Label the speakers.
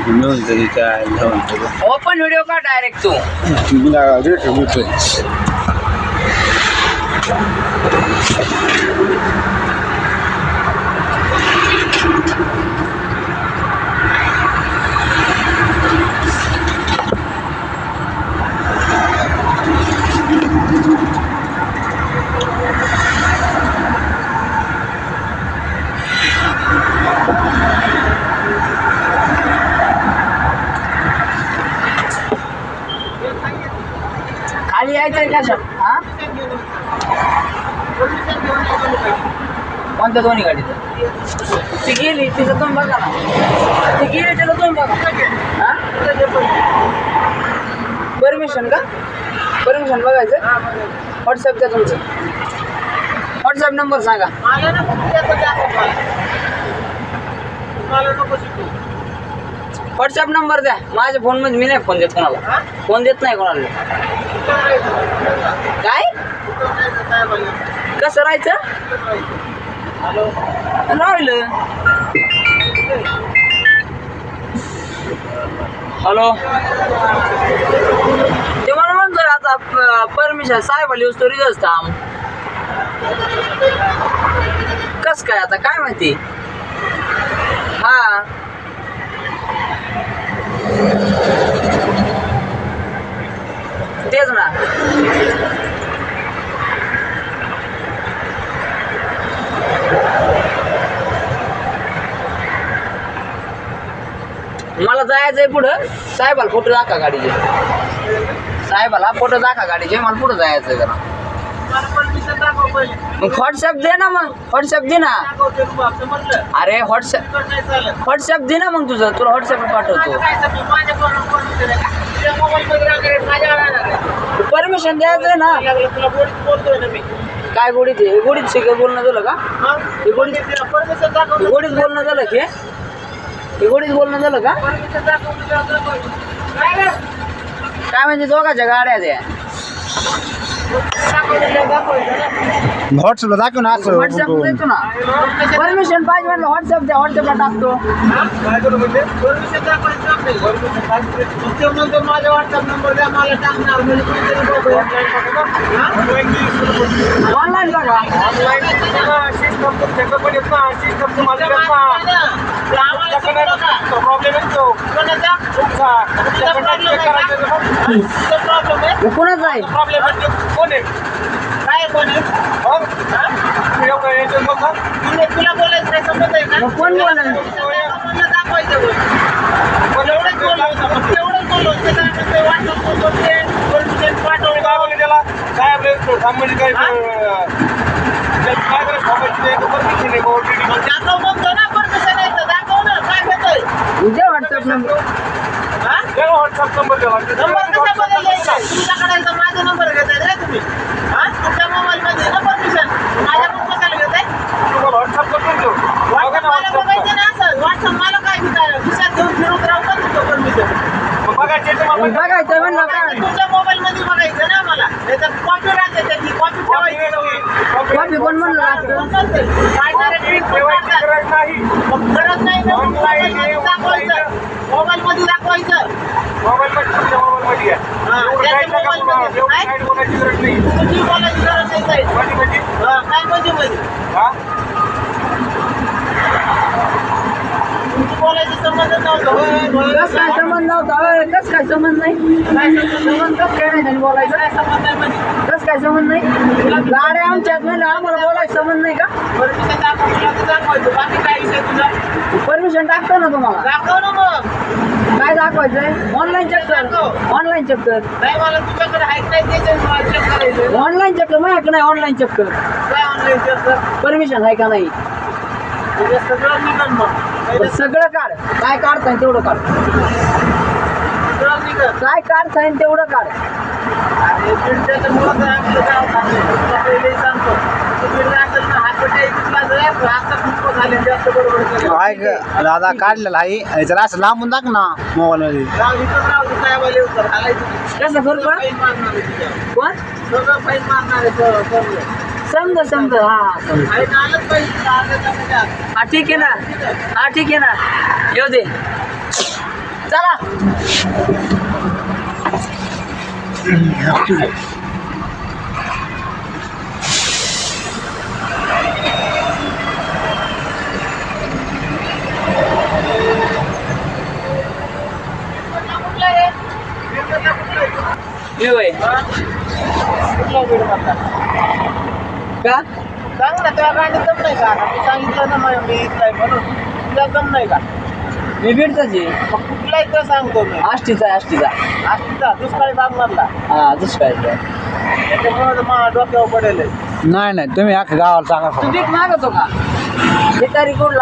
Speaker 1: घेऊन तरी काय घेऊन तरी
Speaker 2: ओपन व्हिडिओ का डायरेक्ट तू
Speaker 1: रेट
Speaker 2: खाली यायचंय का सर? हा? कोणत्या दोन्ही गाडीचं ती गेली तिचं तुम्ही बघा ना. ती गेली तिचं तुम्ही बघा. परमिशन का? परमिशन बघायचं? व्हॉट्सअप द्या तुमचं. व्हॉट्सअप नंबर सांगा. व्हॉट्सअप नंबर द्या. माझ्या फोनमध्ये मी नाही फोन देत कोणाला. फोन देत नाही कोणाला. काय? कसं राहायचं? राहिलं. हॅलो ते मला म्हणतोय आता परमिशन साहेब आली वस्तू रिझल्ट थांब. कस काय आता? काय माहिती हा तेच ना मला जायचंय पुढं. साहेबाला फोटो दाखवा गाडीचे. साहेबाला फोटो दाखवा गाडीचे. मला पुढं जायचंय जरा. मग व्हॉट्सअप दे ना मग. व्हॉट्सअप दे ना. अरे व्हॉट्सअप व्हॉट्सअप दे ना मग तुझं. तुला व्हॉट्सअप पाठवतो. परमिशन द्यायचं ना. काय गोडीत आहे? गोडीत शिक बोलणं झालं का? गोडीत गोडीत बोलणं झालं की? गोडीत बोलणं झालं का? काय म्हणजे दोघाच्या गाड्या द्या
Speaker 1: व्हॉट्सअपला दाखव ना असं
Speaker 2: व्हॉट्सअप देतो ना परमिशन पाहिजे म्हणलं व्हॉट्सअप द्या व्हॉट्सअपला टाकतो
Speaker 3: माझा व्हॉट्सअप नंबर द्या मला टाकणार म्हणजे कोणतरी बघू. हा?
Speaker 2: ऑनलाईन बघा
Speaker 3: ऑनलाईन सिस्टम तुमच्याकडे पण येत ना कोण आहे काय हो? हा? तुम्ही एवढं याच्यात बघा. तुला बोलायचं नाही समजत आहे का
Speaker 2: मग कोण?
Speaker 3: मला दाखवायचं. पण एवढंच. एवढंच बोललो होतं. त्याला आपण ते WhatsApp वर बोलते, permission पाठवली.
Speaker 4: काय बोलले त्याला काय आपलं थांबम्हणजे काय अं, त्याला काय करायचं थांबायची नाही, तो भाऊ.
Speaker 3: मग दाखव म्हणतो ना तर दाखव ना काय होतंय
Speaker 2: उद्या व्हॉट्सअप नंबर
Speaker 3: हा?
Speaker 4: त्याला WhatsApp number द्यावा.
Speaker 3: नंबर कसा बदललाय तुमच्याकडे तर माझा नंबर घेताय रे तुम्ही हा तुमच्या मोबाईल मध्ये ना परमिशन माझ्याकडून कशाला घेताय
Speaker 4: तुम्हाला WhatsApp करून देऊ. बघा ना
Speaker 3: मला
Speaker 4: WhatsApp.
Speaker 3: बघायचं ना असं व्हॉट्सअप मला काय घेताय खिशात घेऊन फिरवत राहू का तुमचं परमिशन
Speaker 4: मग बघायचं
Speaker 2: म्हणलं
Speaker 3: तुमच्या मोबाईल मध्ये बघायचं ना मला कॉपी राहते त्याची कॉपी ठेवायची.
Speaker 2: कॉपी कोण म्हणलं.
Speaker 4: गरज नाही.
Speaker 3: मोबाईल मध्ये दाखवायचं मोबाईल मध्ये दाखवायचं.
Speaker 4: मोबाईल मध्ये तुमच्या मोबाईल मध्ये.
Speaker 3: हा, मोबाईल. मध्ये.
Speaker 4: बोलायची गरज नाही. म्हणजे?
Speaker 3: काय म्हणजे म्हणजे
Speaker 4: हा?
Speaker 3: तुमची बोलायची संबंध नव्हतं होय, होय,
Speaker 2: कस काय संबंध नव्हता? कस काय संबंध नाही? संबंध कस काय नाही बोलायचं
Speaker 3: संबंध
Speaker 2: कस काय संबंध नाही? गाड्या आमच्यात म्हणलं आम्हाला बोलायचं संबंध नाही का? परमिशन टाकतो ना तुम्हाला?
Speaker 3: दाखव ना मग.
Speaker 2: काय दाखवायचंय? ऑनलाईन चेक कर ऑनलाईन चेक कर
Speaker 3: नाही मला तुझ्याकडे करायचं.
Speaker 2: ऑनलाईन चेक कर माझ्याकडे नाही ऑनलाईन चेक कर
Speaker 3: काय कर?
Speaker 2: परमिशन आहे का नाही?
Speaker 3: सगळं
Speaker 2: काढ काय काढता येईल तेवढं काढ. काय काढता येईल तेवढं काढ
Speaker 3: अरे बिल्डरचं मुळं तर आपलं गाव खाते. तुला पहिलेही सांगतो. तू बिल्डर असेल ना, हातपट्टी इकडला जरा आता खूप झाले जास्त बरोबर केलं.
Speaker 1: आहे का? दादा काढलेला आहे याच्यात असं लांबून दाख ना मोबाईल मध्ये.
Speaker 2: कसं करू का. कोण
Speaker 3: सगळं मारणार आहे.
Speaker 2: समजा समजा हा. हा ठीक आहे ना. हा ठीक आहे ना. येऊ दे. चला. ये वय का
Speaker 3: सांग ना त्या गाडीत दम नाही का? आता मी सांगितलं ना मग मी इथलाय म्हणून. तुला दम नाही का?
Speaker 2: मी बीडचाच आहे
Speaker 3: मग कुठला इथं सांगतो मी.
Speaker 2: आष्टीचा आहे आष्टीचा.
Speaker 3: आजचा दुष्काळी भाग मधला
Speaker 2: हा दुष्काळाचा.
Speaker 3: त्याच्यामुळे मला डोक्यावर पडेल
Speaker 1: नाही नाही तुम्ही अख्खा गावाला सांगा
Speaker 2: तू भीक मागतो का भिकारी कोण